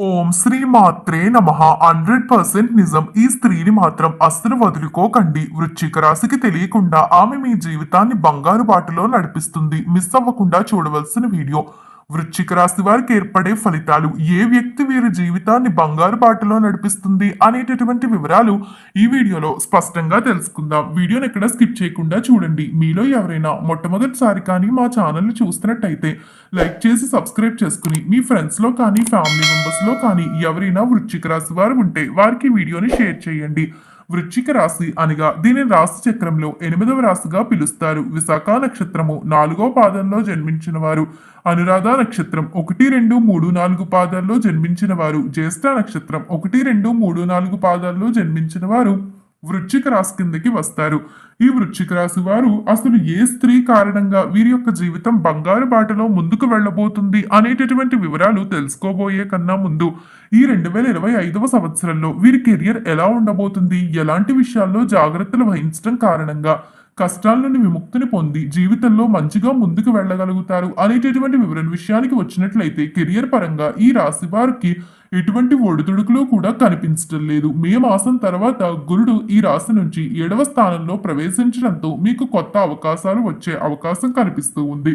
ఓం శ్రీ మాత్రే నమ. Hundred percent నిజం. ఈ స్త్రీని మాత్రం అస్సలు వదులుకోకండి. వృశ్చిక రాశికి తెలియకుండా ఆమె మీ జీవితాన్ని బంగారు బాటలో నడిపిస్తుంది. మిస్ అవ్వకుండా చూడవలసిన వీడియో. వృశ్చిక రాశి వారికి ఏర్పడే ఫలితాలు ఏ వ్యక్తి వీరి జీవితాన్ని బంగారు బాటలో నడిపిస్తుంది అనేటటువంటి వివరాలు ఈ వీడియోలో స్పష్టంగా తెలుసుకుందాం. వీడియోని ఎక్కడ స్కిప్ చేయకుండా చూడండి. మీలో ఎవరైనా మొట్టమొదటిసారి కానీ మా ఛానల్ని చూస్తున్నట్టయితే లైక్ చేసి సబ్స్క్రైబ్ చేసుకుని మీ ఫ్రెండ్స్లో కానీ ఫ్యామిలీ మెంబర్స్లో కానీ ఎవరైనా వృశ్చిక రాశి వారు ఉంటే వారికి వీడియోని షేర్ చేయండి. వృశ్చిక రాశి అనగా దీనిని రాశి చక్రంలో ఎనిమిదవ రాశిగా పిలుస్తారు. విశాఖ నక్షత్రము నాలుగో పాదంలో జన్మించిన వారు. అనురాధ నక్షత్రం ఒకటి రెండు మూడు నాలుగు పాదాల్లో జన్మించిన వారు. జ్యేష్ఠ నక్షత్రం ఒకటి రెండు మూడు నాలుగు పాదాల్లో జన్మించిన వారు. వృశ్చిక రాశి కిందకి వస్తారు. ఈ వృశ్చిక రాశి వారు అసలు ఏ స్త్రీ కారణంగా వీరి యొక్క జీవితం బంగారు బాటలో ముందుకు వెళ్ళబోతుంది అనేటటువంటి వివరాలు తెలుసుకోబోయే కన్నా ముందు ఈ రెండు వేల ఇరవై ఐదవ సంవత్సరంలో వీరి కెరియర్ ఎలా ఉండబోతుంది? ఎలాంటి విషయాల్లో జాగ్రత్తలు వహించడం కారణంగా? కష్టాల నుండి విముక్తిని పొంది జీవితంలో మంచిగా ముందుకు వెళ్ళగలుగుతారు అనేటటువంటి వివరణ విషయానికి వచ్చినట్లయితే కెరియర్ పరంగా ఈ రాశి వారికి ఎటువంటి ఒడిదుడుకులు కూడా కనిపించడం లేదు. మే మాసం తర్వాత గురుడు ఈ రాశి నుంచి ఏడవ స్థానంలో ప్రవేశించడంతో మీకు కొత్త అవకాశాలు వచ్చే అవకాశం కనిపిస్తూ ఉంది.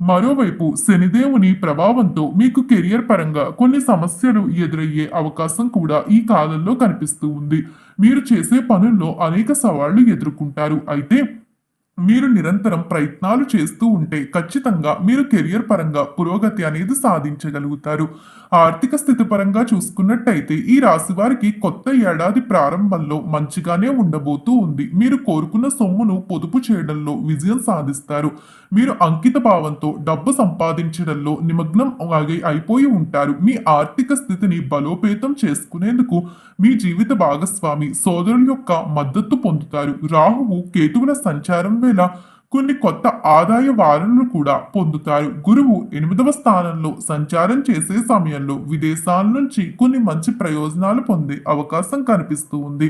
మరోవైపు శనిదేవుని ప్రభావంతో మీకు కెరియర్ పరంగా కొన్ని సమస్యలు ఎదురయ్యే అవకాశం కూడా ఈ కాలంలో కనిపిస్తూ ఉంది. మీరు చేసే పనుల్లో అనేక సవాళ్ళు ఎదుర్కొంటారు. అయితే మీరు నిరంతరం ప్రయత్నాలు చేస్తూ ఉంటే ఖచ్చితంగా మీరు కెరియర్ పరంగా పురోగతి అనేది సాధించగలుగుతారు. ఆర్థిక స్థితి పరంగా చూసుకున్నట్టయితే ఈ రాశి వారికి కొత్త ఏడాది ప్రారంభంలో మంచిగానే ఉండబోతూ ఉంది. మీరు కోరుకున్న సొమ్మును పొదుపు చేయడంలో విజయం సాధిస్తారు. మీరు అంకిత భావంతో డబ్బు సంపాదించడంలో నిమగ్నం ఆగి అయిపోయి ఉంటారు. మీ ఆర్థిక స్థితిని బలోపేతం చేసుకునేందుకు మీ జీవిత భాగస్వామి సోదరుల యొక్క మద్దతు పొందుతారు. రాహువు కేతువుల సంచారం వేళ కొన్ని కొత్త ఆదాయ వారలను కూడా పొందుతారు. గురువు ఎనిమిదవ స్థానంలో సంచారం చేసే సమయంలో విదేశాల నుంచి కొన్ని మంచి ప్రయోజనాలు పొందే అవకాశం కనిపిస్తూ ఉంది.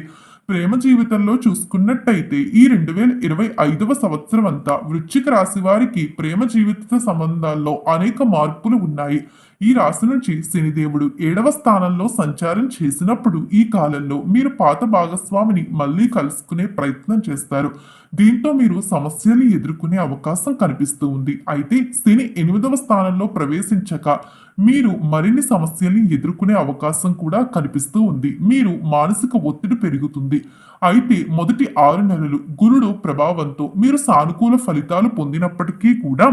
ప్రేమ జీవితంలో చూసుకున్నట్టయితే ఈ రెండు వేల ఇరవై ఐదవ సంవత్సరం అంతా వృశ్చిక రాశి వారికి ప్రేమ జీవిత సంబంధాల్లో అనేక మార్పులు ఉన్నాయి. ఈ రాశి నుంచి శనిదేవుడు ఏడవ స్థానంలో సంచారం చేసినప్పుడు ఈ కాలంలో మీరు పాత భాగస్వామిని మళ్ళీ కలుసుకునే ప్రయత్నం చేస్తారు. దీంతో మీరు సమస్యలు ఎదుర్కొనే అవకాశం కనిపిస్తూ ఉంది. అయితే శని ఎనిమిదవ స్థానంలో ప్రవేశించక మీరు మరిన్ని సమస్యల్ని ఎదుర్కొనే అవకాశం కూడా కనిపిస్తూ ఉంది. మీరు మానసిక ఒత్తిడి పెరుగుతుంది. అయితే మొదటి ఆరు నెలలు గురుడు ప్రభావంతో మీరు సానుకూల ఫలితాలు పొందినప్పటికీ కూడా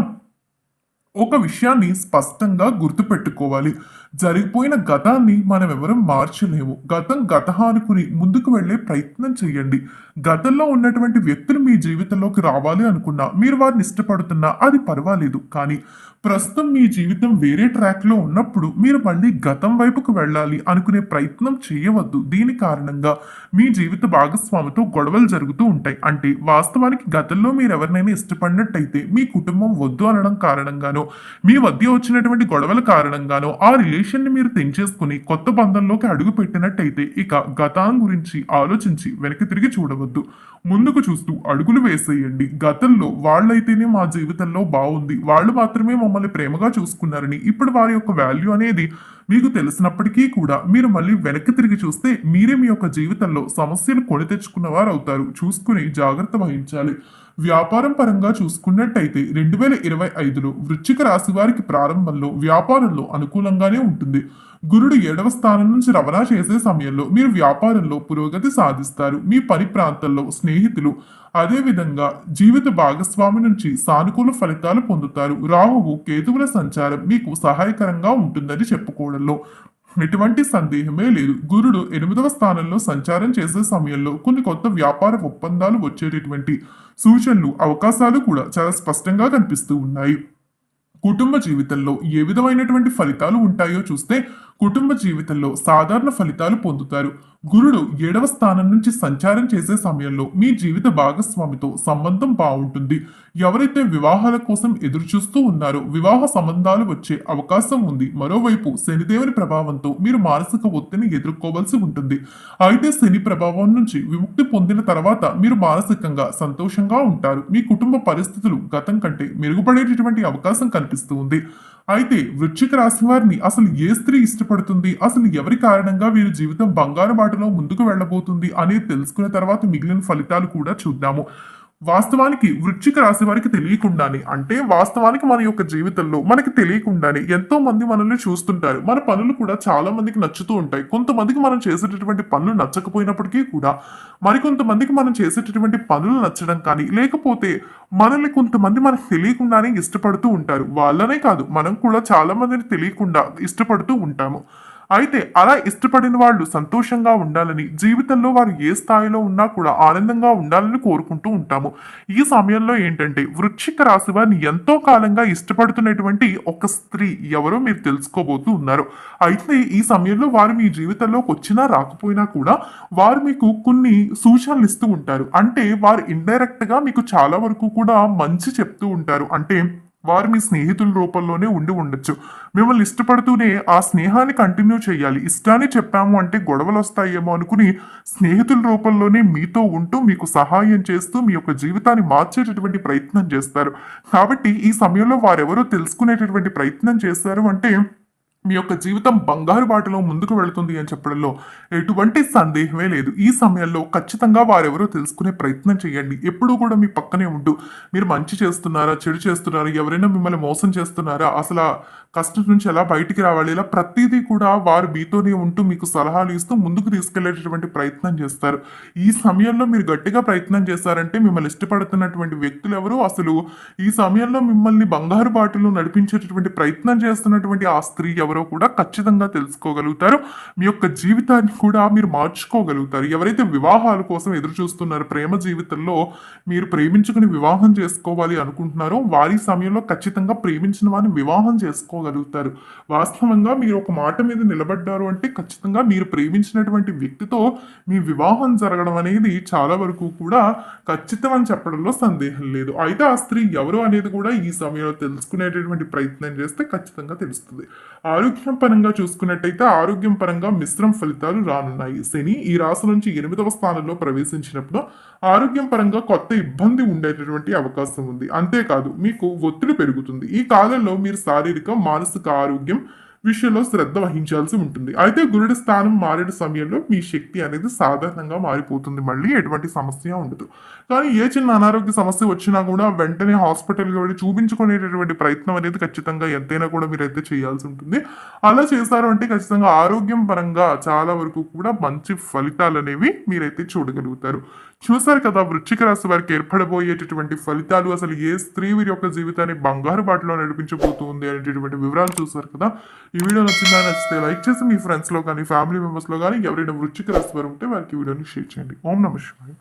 ఒక విషయాన్ని స్పష్టంగా గుర్తుపెట్టుకోవాలి. జరిగిపోయిన గతాన్ని మనం ఎవరం మార్చలేము. గతం గత అనుకుని ముందుకు వెళ్ళే ప్రయత్నం చేయండి. గతంలో ఉన్నటువంటి వ్యక్తులు మీ జీవితంలోకి రావాలి అనుకున్నా మీరు వారిని ఇష్టపడుతున్నా అది పర్వాలేదు. కానీ ప్రస్తుతం మీ జీవితం వేరే ట్రాక్లో ఉన్నప్పుడు మీరు మళ్ళీ గతం వైపుకు వెళ్ళాలి అనుకునే ప్రయత్నం చేయవద్దు. దీని కారణంగా మీ జీవిత భాగస్వామితో గొడవలు జరుగుతూ ఉంటాయి. అంటే వాస్తవానికి గతంలో మీరు ఎవరినైనా ఇష్టపడినట్టయితే మీ కుటుంబం వద్దు అనడం కారణంగానో మీ మధ్య వచ్చినటువంటి గొడవల కారణంగానో ఆ రిలేషన్ ని మీరు తెంచేసుకుని కొత్త బంధంలోకి అడుగు పెట్టినట్టయితే ఇక గతం గురించి ఆలోచించి వెనక్కి తిరిగి చూడవద్దు. ముందుకు చూస్తూ అడుగులు వేసేయండి. గతంలో వాళ్ళైతేనే మా జీవితంలో బాగుంది. వాళ్ళు మాత్రమే మమ్మల్ని ప్రేమగా చూసుకున్నారని ఇప్పుడు వారి యొక్క వాల్యూ అనేది మీకు తెలిసినప్పటికీ కూడా మీరు మళ్ళీ వెనక్కి తిరిగి చూస్తే మీరే మీ యొక్క జీవితంలో సమస్యలు కొని తెచ్చుకున్న వారు అవుతారు చూసుకుని జాగ్రత్త వహించాలి. వ్యాపారం పరంగా చూసుకున్నట్టయితే రెండు వేల ఇరవై ఐదులో వృశ్చిక రాశి వారికి ప్రారంభంలో వ్యాపారంలో అనుకూలంగానే ఉంటుంది. గురుడు ఏడవ స్థానం నుంచి రవాణా చేసే సమయంలో మీరు వ్యాపారంలో పురోగతి సాధిస్తారు. మీ పని ప్రాంతంలో స్నేహితులు అదేవిధంగా జీవిత భాగస్వామి నుంచి సానుకూల ఫలితాలు పొందుతారు. రాహువు కేతువుల సంచారం మీకు సహాయకరంగా ఉంటుందని చెప్పుకోవడంలో ఎటువంటి సందేహమే లేదు. గురుడు ఎనిమిదవ స్థానంలో సంచారం చేసే సమయంలో కొన్ని కొత్త వ్యాపార ఒప్పందాలు వచ్చేటటువంటి సూచనలు అవకాశాలు కూడా చాలా స్పష్టంగా కనిపిస్తూ ఉన్నాయి. కుటుంబ జీవితంలో ఏ విధమైనటువంటి ఫలితాలు ఉంటాయో చూస్తే కుటుంబ జీవితంలో సాధారణ ఫలితాలు పొందుతారు. గురుడు ఏడవ స్థానం నుంచి సంచారం చేసే సమయంలో మీ జీవిత భాగస్వామితో సంబంధం బాగుంటుంది ఎవరైతే వివాహాల కోసం ఎదురు చూస్తూ ఉన్నారో వివాహ సంబంధాలు వచ్చే అవకాశం ఉంది. మరోవైపు శనిదేవుని ప్రభావంతో మీరు మానసిక ఒత్తిడిని ఎదుర్కోవాల్సి ఉంటుంది. అయితే శని ప్రభావం నుంచి విముక్తి పొందిన తర్వాత మీరు మానసికంగా సంతోషంగా ఉంటారు. మీ కుటుంబ పరిస్థితులు గతం కంటే మెరుగుపడేటటువంటి అవకాశం కనిపిస్తుంది అయితే వృశ్చిక రాశి వారిని అసలు ఏ స్త్రీ ఇష్టపడుతుంది? అసలు ఎవరి కారణంగా వీరి జీవితం బంగారు బాటలో ముందుకు వెళ్ళబోతుంది? అనేది తెలుసుకున్న తర్వాత మిగిలిన ఫలితాలు కూడా చూద్దాము. వాస్తవానికి వృక్షిక రాశి వారికి తెలియకుండానే అంటే వాస్తవానికి మన యొక్క జీవితంలో మనకి తెలియకుండానే ఎంతో మంది మనల్ని చూస్తుంటారు. మన పనులు కూడా చాలా మందికి నచ్చుతూ ఉంటాయి. కొంతమందికి మనం చేసేటటువంటి పనులు నచ్చకపోయినప్పటికీ కూడా మరికొంతమందికి మనం చేసేటటువంటి పనులు నచ్చడం కానీ లేకపోతే మనల్ని కొంతమంది మనకు తెలియకుండానే ఇష్టపడుతూ ఉంటారు. వాళ్ళనే కాదు మనం కూడా చాలా మందిని తెలియకుండా ఇష్టపడుతూ ఉంటాము. అయితే అలా ఇష్టపడిన వాళ్ళు సంతోషంగా ఉండాలని జీవితంలో వారు ఏ స్థాయిలో ఉన్నా కూడా ఆనందంగా ఉండాలని కోరుకుంటూ ఉంటాము. ఈ సమయంలో ఏంటంటే వృశ్చిక రాశి వారిని ఎంతో కాలంగా ఇష్టపడుతున్నటువంటి ఒక స్త్రీ ఎవరో మీరు తెలుసుకోబోతూ ఉన్నారు. అయితే ఈ సమయంలో వారు మీ జీవితంలోకి వచ్చినా రాకపోయినా కూడా వారు మీకు కొన్ని సూచనలు ఇస్తూ ఉంటారు. అంటే వారు ఇండైరెక్ట్గా మీకు చాలా వరకు కూడా మంచి చెప్తూ ఉంటారు. అంటే వారు మీ స్నేహితుల రూపంలోనే ఉండి ఉండొచ్చు. మిమ్మల్ని ఇష్టపడుతూనే ఆ స్నేహాన్ని కంటిన్యూ చేయాలి. ఇష్టాన్ని చెప్పాము అంటే గొడవలు వస్తాయేమో అనుకుని స్నేహితుల రూపంలోనే మీతో ఉంటూ మీకు సహాయం చేస్తూ మీ యొక్క జీవితాన్ని మార్చేటటువంటి ప్రయత్నం చేస్తారు. కాబట్టి ఈ సమయంలో వారెవరో తెలుసుకునేటటువంటి ప్రయత్నం చేస్తారు అంటే మీ యొక్క జీవితం బంగారు బాటలో ముందుకు వెళుతుంది అని చెప్పడంలో ఎటువంటి సందేహమే లేదు. ఈ సమయంలో ఖచ్చితంగా వారెవరో తెలుసుకునే ప్రయత్నం చేయండి. ఎప్పుడూ కూడా మీ పక్కనే ఉంటూ మీరు మంచి చేస్తున్నారా చెడు చేస్తున్నారా ఎవరైనా మిమ్మల్ని మోసం చేస్తున్నారా అసలు కష్టం నుంచి ఎలా బయటికి రావాలి ఇలా ప్రతిదీ కూడా వారు మీతోనే ఉంటూ మీకు సలహాలు ఇస్తూ ముందుకు తీసుకెళ్ళేటటువంటి ప్రయత్నం చేస్తారు. ఈ సమయంలో మీరు గట్టిగా ప్రయత్నం చేశారంటే మిమ్మల్ని ఇష్టపడుతున్నటువంటి వ్యక్తులు ఎవరు? అసలు ఈ సమయంలో మిమ్మల్ని బంగారు బాటలో నడిపించేటటువంటి ప్రయత్నం చేస్తున్నటువంటి ఆ స్త్రీ ఎవరు? ఎవరో కూడా ఖచ్చితంగా తెలుసుకోగలుగుతారు. మీ యొక్క జీవితాన్ని కూడా మీరు మార్చుకోగలుగుతారు. ఎవరైతే వివాహాల కోసం ఎదురు చూస్తున్నారు ప్రేమ జీవితంలో మీరు ప్రేమించుకుని వివాహం చేసుకోవాలి అనుకుంటున్నారో వారి సమయంలో ఖచ్చితంగా ప్రేమించిన వారిని వివాహం చేసుకోగలుగుతారు. వాస్తవంగా మీరు ఒక మాట మీద నిలబడ్డారు అంటే ఖచ్చితంగా మీరు ప్రేమించినటువంటి వ్యక్తితో మీ వివాహం జరగడం అనేది చాలా వరకు కూడా ఖచ్చితం అని చెప్పడంలో సందేహం లేదు. అయితే ఆ స్త్రీ ఎవరు అనేది కూడా ఈ సమయంలో తెలుసుకునేటటువంటి ప్రయత్నం చేస్తే ఖచ్చితంగా తెలుస్తుంది. ఆరోగ్యం పరంగా చూసుకున్నట్టయితే ఆరోగ్యం పరంగా మిశ్రమ ఫలితాలు రానున్నాయి. శని ఈ రాశి నుంచి ఎనిమిదవ స్థానంలో ప్రవేశించినప్పుడు ఆరోగ్యం పరంగా కొత్త ఇబ్బంది ఉండేటటువంటి అవకాశం ఉంది. అంతేకాదు మీకు ఒత్తిడి పెరుగుతుంది. ఈ కాలంలో మీరు శారీరక మానసిక ఆరోగ్యం విషయంలో శ్రద్ధ వహించాల్సి ఉంటుంది. అయితే గురుడి స్థానం మారిన సమయంలో మీ శక్తి అనేది సాధారణంగా మారిపోతుంది. మళ్ళీ ఎటువంటి సమస్య ఉండదు. కానీ ఏ చిన్న అనారోగ్య సమస్య వచ్చినా కూడా వెంటనే హాస్పిటల్కి వెళ్ళి చూపించుకునేటటువంటి ప్రయత్నం అనేది ఖచ్చితంగా ఎంతైనా కూడా మీరైతే చేయాల్సి ఉంటుంది. అలా చేశారు అంటే ఖచ్చితంగా ఆరోగ్యం పరంగా చాలా వరకు కూడా మంచి ఫలితాలు అనేవి మీరైతే చూడగలుగుతారు. చూశారు కదా వృశ్చిక రాశి వారికి ఏర్పడబోయేటటువంటి ఫలితాలు అసలు ఏ స్త్రీ వీరి యొక్క జీవితాన్ని బంగారు బాటలో నడిపించబోతుంది అనేటటువంటి వివరాలు చూశారు కదా. ఈ వీడియో నచ్చిందా నచ్చితే లైక్ చేసి మీ ఫ్రెండ్స్లో కానీ ఫ్యామిలీ మెంబర్స్లో కానీ ఎవరైనా వృచ్చిక రాశి వారు ఉంటే వారికి వీడియోని షేర్ చేయండి. ఓం నమ శివాయ.